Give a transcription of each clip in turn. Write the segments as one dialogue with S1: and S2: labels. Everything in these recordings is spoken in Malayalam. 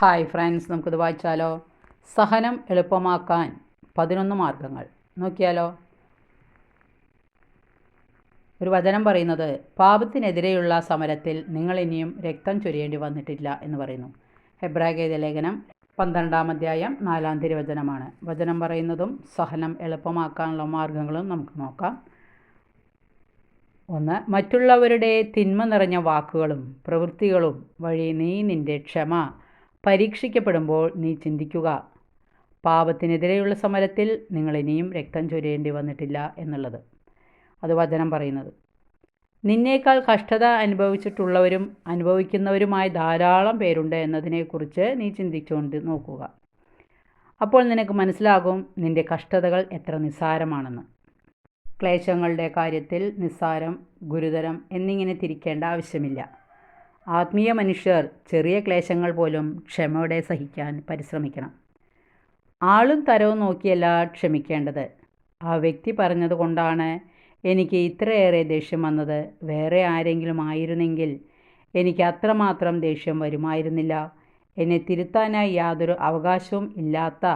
S1: ഹായ് ഫ്രണ്ട്സ് നമുക്കിത് വായിച്ചാലോ? സഹനം എളുപ്പമാക്കാൻ പതിനൊന്ന് മാർഗങ്ങൾ. നോക്കിയാലോ? ഒരു വചനം പറയുന്നത് പാപത്തിനെതിരെയുള്ള സമരത്തിൽ നിങ്ങൾ ഇനിയും രക്തം ചൊരിയേണ്ടി വന്നിട്ടില്ല എന്ന് പറയുന്നു. ഹെബ്രാഗേത ലേഖനം പന്ത്രണ്ടാം അധ്യായം നാലാം തിരുവചനമാണ്. വചനം പറയുന്നതും സഹനം എളുപ്പമാക്കാനുള്ള മാർഗങ്ങളും നമുക്ക് നോക്കാം. ഒന്ന് മറ്റുള്ളവരുടെ തിന്മ നിറഞ്ഞ വാക്കുകളും പ്രവൃത്തികളും വഴി നീ നിന്റെ ക്ഷമ പരീക്ഷിക്കപ്പെടുമ്പോൾ നീ ചിന്തിക്കുക. പാപത്തിനെതിരെയുള്ള സമരത്തിൽ നിങ്ങൾ ഇനിയും രക്തം ചൊരിയേണ്ടി വന്നിട്ടില്ല എന്നുള്ളത്. അത് വചനം പറയുന്നത്. നിന്നേക്കാൾ കഷ്ടത അനുഭവിച്ചിട്ടുള്ളവരും അനുഭവിക്കുന്നവരുമായ ധാരാളം പേരുണ്ട് എന്നതിനെക്കുറിച്ച് നീ ചിന്തിച്ചുകൊണ്ട് നോക്കുക. അപ്പോൾ നിനക്ക് മനസ്സിലാകും നിന്റെ കഷ്ടതകൾ എത്ര നിസ്സാരമാണെന്ന്. ക്ലേശങ്ങളുടെ കാര്യത്തിൽ നിസ്സാരം ഗുരുതരം എന്നിങ്ങനെ തിരിക്കേണ്ട ആവശ്യമില്ല. ആത്മീയ മനുഷ്യർ ചെറിയ ക്ലേശങ്ങൾ പോലും ക്ഷമയോടെ സഹിക്കാൻ പരിശ്രമിക്കണം. ആളും തരവും നോക്കിയല്ല ക്ഷമിക്കേണ്ടത്. ആ വ്യക്തി പറഞ്ഞതുകൊണ്ടാണ് എനിക്ക് ഇത്രയേറെ ദേഷ്യം വന്നത്. വേറെ ആരെങ്കിലും ആയിരുന്നെങ്കിൽ എനിക്ക് അത്രമാത്രം ദേഷ്യം വരുമായിരുന്നില്ല. എന്നെ തിരുത്താനായി യാതൊരു അവകാശവും ഇല്ലാത്ത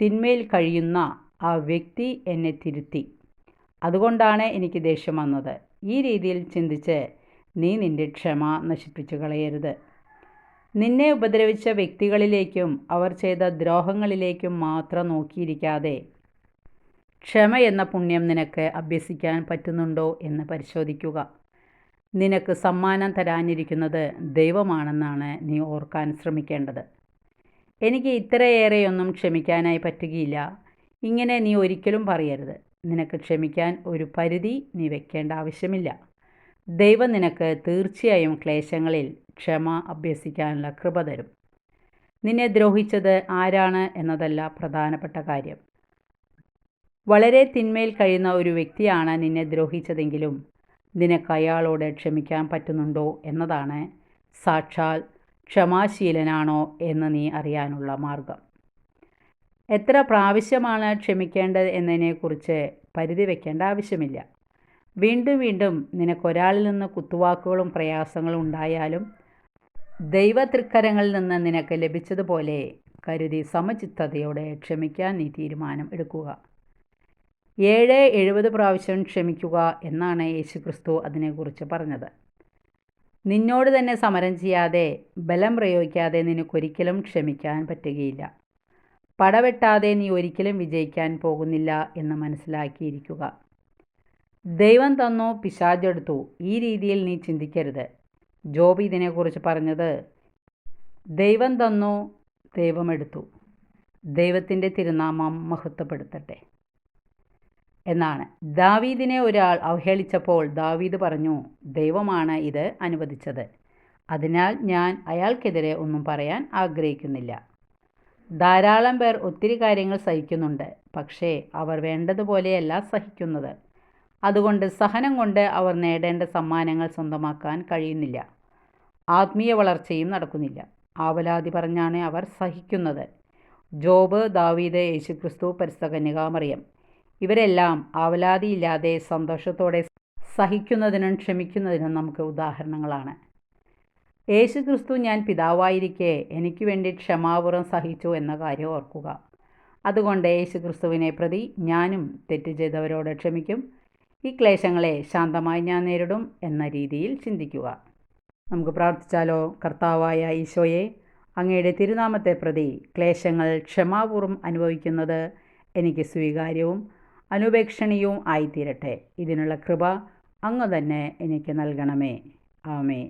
S1: തിന്മയിൽ കഴിയുന്ന ആ വ്യക്തി എന്നെ തിരുത്തി. അതുകൊണ്ടാണ് എനിക്ക് ദേഷ്യം വന്നത്. ഈ രീതിയിൽ ചിന്തിച്ച് നീ നിന്റെ ക്ഷമ നശിപ്പിച്ചു കളയരുത്. നിന്നെ ഉപദ്രവിച്ച വ്യക്തികളിലേക്കും അവർ ചെയ്ത ദ്രോഹങ്ങളിലേക്കും മാത്രം നോക്കിയിരിക്കാതെ ക്ഷമ എന്ന പുണ്യം നിനക്ക് അഭ്യസിക്കാൻ പറ്റുന്നുണ്ടോ എന്ന് പരിശോധിക്കുക. നിനക്ക് സമ്മാനം തരാനിരിക്കുന്നത് ദൈവമാണെന്നാണ് നീ ഓർക്കാൻ ശ്രമിക്കേണ്ടത്. എനിക്ക് ഇത്രയേറെയൊന്നും ക്ഷമിക്കാനായി പറ്റുകയില്ല. ഇങ്ങനെ നീ ഒരിക്കലും പറയരുത്. നിനക്ക് ക്ഷമിക്കാൻ ഒരു പരിധി നീ വെക്കേണ്ട ആവശ്യമില്ല. ദൈവം നിനക്ക് തീർച്ചയായും ക്ലേശങ്ങളിൽ ക്ഷമ അഭ്യസിക്കാനുള്ള കൃപ തരും. നിന്നെ ദ്രോഹിച്ചത് ആരാണ് എന്നതല്ല പ്രധാനപ്പെട്ട കാര്യം. വളരെ തിന്മയിൽ കഴിയുന്ന ഒരു വ്യക്തിയാണ് നിന്നെ ദ്രോഹിച്ചതെങ്കിലും നിനക്ക് അയാളോട് ക്ഷമിക്കാൻ പറ്റുന്നുണ്ടോ എന്നതാണ് സാക്ഷാൽ ക്ഷമാശീലനാണോ എന്ന് നീ അറിയാനുള്ള മാർഗം. എത്ര പ്രാവശ്യമാണ് ക്ഷമിക്കേണ്ടത് എന്നതിനെക്കുറിച്ച് പരിധി വയ്ക്കേണ്ട ആവശ്യമില്ല. വീണ്ടും വീണ്ടും നിനക്കൊരാളിൽ നിന്ന് കുത്തുവാക്കുകളും പ്രയാസങ്ങളും ഉണ്ടായാലും ദൈവതൃക്കരങ്ങളിൽ നിന്ന് നിനക്ക് ലഭിച്ചതുപോലെ കരുതി സമചിത്തതയോടെ ക്ഷമിക്കാൻ നീ തീരുമാനം എടുക്കുക. ഏഴ് എഴുപത് പ്രാവശ്യം ക്ഷമിക്കുക എന്നാണ് യേശുക്രിസ്തു അതിനെക്കുറിച്ച് പറഞ്ഞത്. നിന്നോട് തന്നെ സമരം ചെയ്യാതെ ബലം പ്രയോഗിക്കാതെ നിനക്കൊരിക്കലും ക്ഷമിക്കാൻ പറ്റുകയില്ല. പടവെട്ടാതെ നീ ഒരിക്കലും വിജയിക്കാൻ പോകുന്നില്ല എന്ന് മനസ്സിലാക്കിയിരിക്കുക. ദൈവം തന്നോ പിശാചെടുത്തു. ഈ രീതിയിൽ നീ ചിന്തിക്കരുത്. ജോബ് ഇതിനെക്കുറിച്ച് പറഞ്ഞത് ദൈവം തന്നു ദൈവമെടുത്തു ദൈവത്തിന്റെ തിരുനാമം മഹത്വപ്പെടുത്തട്ടെ. എന്നാണ്. ദാവീദിനെ ഒരാൾ അവഹേളിച്ചപ്പോൾ ദാവീദ് പറഞ്ഞു ദൈവമാണ് ഇത് അനുവദിച്ചത്. അതിനാൽ ഞാൻ അയാൾക്കെതിരെ ഒന്നും പറയാൻ ആഗ്രഹിക്കുന്നില്ല. ധാരാളം പേർ ഒത്തിരി കാര്യങ്ങൾ സഹിക്കുന്നുണ്ട്. പക്ഷേ അവർ വേണ്ടതുപോലെയല്ല സഹിക്കുന്നത്. അതുകൊണ്ട് സഹനം കൊണ്ട് അവർ നേടേണ്ട സമ്മാനങ്ങൾ സ്വന്തമാക്കാൻ കഴിയുന്നില്ല. ആത്മീയ വളർച്ചയും നടക്കുന്നില്ല. ആവലാതി പറഞ്ഞാണ് അവർ സഹിക്കുന്നത്. ജോബ് ദാവീദ് യേശുക്രിസ്തു പരിസ്ഥകന്യകാമറിയം ഇവരെല്ലാം ആവലാതിയില്ലാതെ സന്തോഷത്തോടെ സഹിക്കുന്നതിനും ക്ഷമിക്കുന്നതിനും നമുക്ക് ഉദാഹരണങ്ങളാണ്. യേശു ക്രിസ്തു ഞാൻ പിതാവായിരിക്കെ എനിക്ക് വേണ്ടി ക്ഷമാപുറം സഹിച്ചു എന്ന കാര്യം ഓർക്കുക. അതുകൊണ്ട് യേശു ക്രിസ്തുവിനെ പ്രതി ഞാനും തെറ്റ് ചെയ്തവരോട് ക്ഷമിക്കും. ഈ ക്ലേശങ്ങളെ ശാന്തമായി ഞാൻ നേരിടും എന്ന രീതിയിൽ ചിന്തിക്കുക. നമുക്ക് പ്രാർത്ഥിച്ചാലോ? കർത്താവായ ഈശോയെ അങ്ങയുടെ തിരുനാമത്തെ പ്രതി ക്ലേശങ്ങൾ ക്ഷമാപൂർവം അനുഭവിക്കുന്നത് എനിക്ക് സ്വീകാര്യവും അനുപേക്ഷണീയവും ആയിത്തീരട്ടെ. ഇതിനുള്ള കൃപ അങ്ങ് തന്നെ എനിക്ക് നൽകണമേ. ആമേ